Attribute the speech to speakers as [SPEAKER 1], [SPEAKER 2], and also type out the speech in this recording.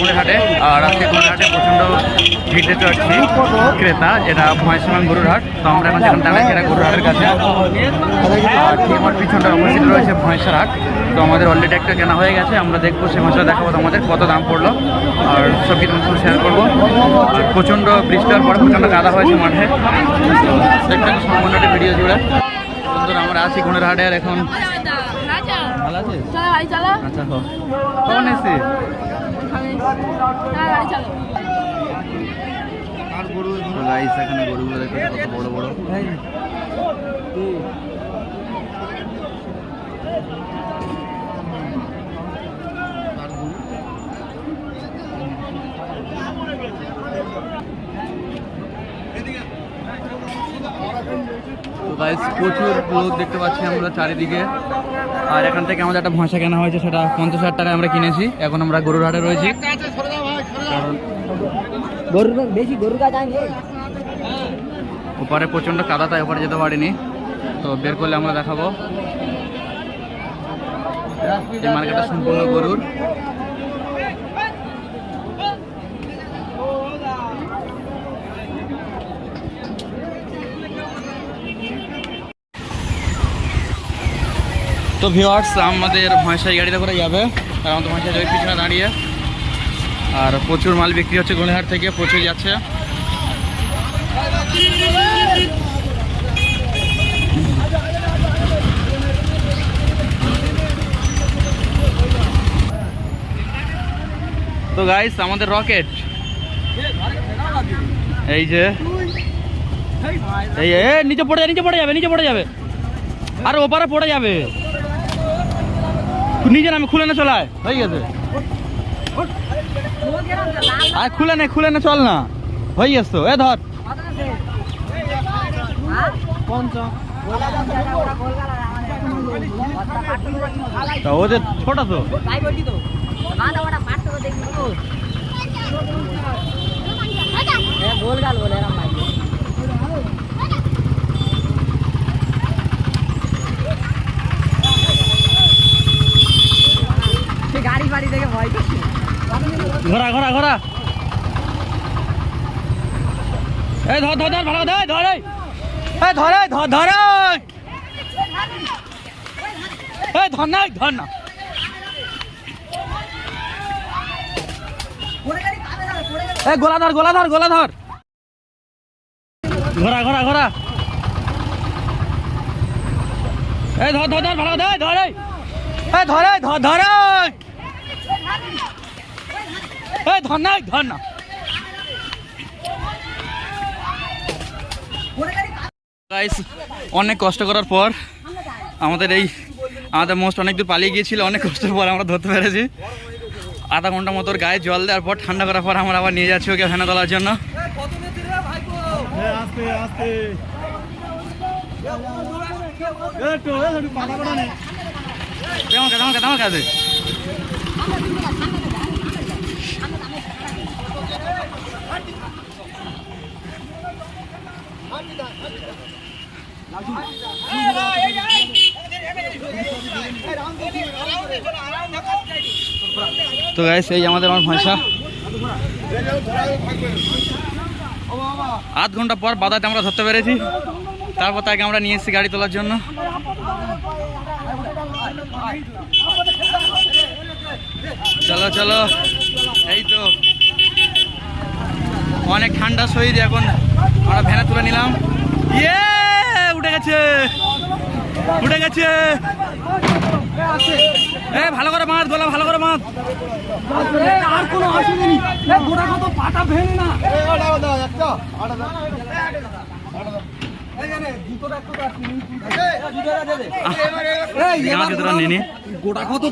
[SPEAKER 1] গুড়িহাটে আর আজকে গুড়িহাটে প্রচণ্ড ভিড় দেখতে পাচ্ছি। ক্রেতা যেটা ভয়সমান গরুর হাট তো আমরা এখন যেখানে দাঁড়াচ্ছি এটা গরুর হাটের কাছে। আর আমার পিছনটা অপোজিট রয়েছে ভয়সার হাট। তো আমাদের অলরেডি একটা কেনা হয়ে গেছে আমরা দেখব সে মাসে দেখাবো আমাদের কত দাম পড়ল। আর সব কিছু তোমার শেয়ার করব। আর প্রচণ্ড বৃষ্টি হওয়ার পরে প্রচণ্ড কাদা হয়েছে মাঠে। দেখতে সম্পূর্ণ একটা ভিডিও জুড়ে। বন্ধুরা আমরা আছি গুণের হাটে আর এখন ভালো আছে
[SPEAKER 2] চলো গাড়ি চালা।
[SPEAKER 1] আচ্ছা হো। কখন এসছি
[SPEAKER 2] হ্যাঁ গাড়ি চালো
[SPEAKER 1] গাইস এখানে গরুগুলো দেখতে কত বড় বড়। গাইস প্রচুর লোক দেখতে পাচ্ছি আমরা চারিদিকে। আর এখান থেকে আমাদের একটা ভঁসা কেনা হয়েছে সেটা পঞ্চাশ হাজার টাকায় আমরা কিনেছি। এখন আমরা গরুর হাটে রয়েছি।
[SPEAKER 3] গরুর বেশি গরুর
[SPEAKER 1] ওপারে প্রচণ্ড কাদা তাই ওপারে যেতে পারিনি। তো বের করলে আমরা দেখাবো। এই মার্কেটটা সম্পূর্ণ গরুর। তো ভিওয়ার্স আমাদের ভয়সাই গাড়িতে করে যাবে। আর আমাদের ভয়সাই ওই পিছনে দাঁড়িয়ে। আর প্রচুর মাল বিক্রি হচ্ছে গলিহাট থেকে, প্রচুর যাচ্ছে। তো গাইস আমাদের রকেট এই যে। এই নিচে পড়ে যাবে নিচে পড়ে যাবে, নিচে পড়ে যাবে। আর ওপারে পড়ে যাবে। নিজে নামে খুলে না চলায় হয়ে গেছে। আর খুলে নে খুলে না চল না। হয়ে গেছে তো। এ ধর। তা ওদের ছোট তো।
[SPEAKER 3] তাই বলছি তো মাথা ওটা ফাটতে তো দেখবি তো হ্যাঁ গোল গাল বলে এরম ভাই সে গাড়ি ফাড়ি দেখে ভয় করছে
[SPEAKER 1] ঘোরা ঘোরা ঘোরা। এই ধর ধর ধর, ভালো, ধর ধর, এই। ধর এই ধর ধর, এই। ধর না ধর না। এই গোলা ধর গোলা ধর গোলা ধর। ঘোরা ঘোরা ঘোরা। এই ধর ধর ধর, ভালো, ধর ধর, এই। ধর এই, ধর ধর এই। ধর না ধর না গাইস অনেক কষ্ট করার পর আমাদের এই আমাদের মোস্ট অনেক দূর পালিয়ে গিয়েছিল অনেক কষ্টের পর আমরা ধরতে পেরেছি আধা ঘণ্টা মতো গায়ে জল দেওয়ার পর ঠান্ডা করার পর আমরা আবার নিয়ে যাচ্ছি ওকে ফেনা তোলার জন্য কেমন কাজ আমার কাজ আমার কাজে তো গাইস এই আমাদের আমার ভাষা আধ ঘণ্টা পর বাদাতে আমরা ধরতে পেরেছি। তারপর তাকে আমরা নিয়ে এসেছি গাড়ি তোলার জন্য। চলো চলো। এই তো। অনেক ঠান্ডা শহীদ এখন আমরা ভ্যানে তুলে নিলাম। ইয়ে উঠে গেছে। উঠে গেছে। এ ভালো করে মাছ গোলা ভালো করে মাছ
[SPEAKER 3] আর কোনো অসুবিধা নেই। গোটা কত পাটা ভেঙে
[SPEAKER 1] নি।
[SPEAKER 3] গোটা কত